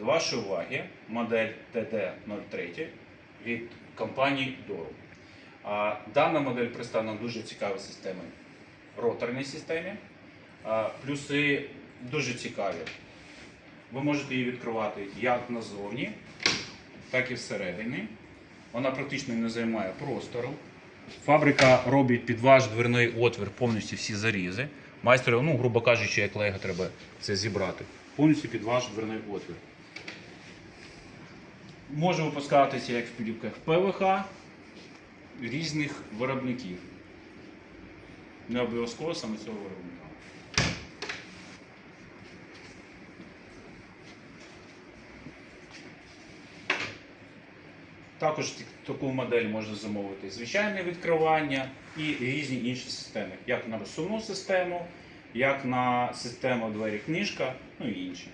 До вашої уваги модель TD03 від компанії Doru. Дана модель представлена дуже цікавій системі, роторній системі. Плюси дуже цікаві. Ви можете її відкривати як назовні, так і всередині. Вона практично не займає простору. Фабрика робить під ваш дверний отвір повністю всі зарізи. Майстер, ну, грубо кажучи, як лего треба це зібрати. Повністю під ваш дверний отвір. Може випускатися як в плівках ПВХ різних виробників. Не обов'язково саме цього виробника. Також таку модель можна замовити звичайне відкривання і різні інші системи, як на розсувну систему, як на систему двері книжка, ну і інші.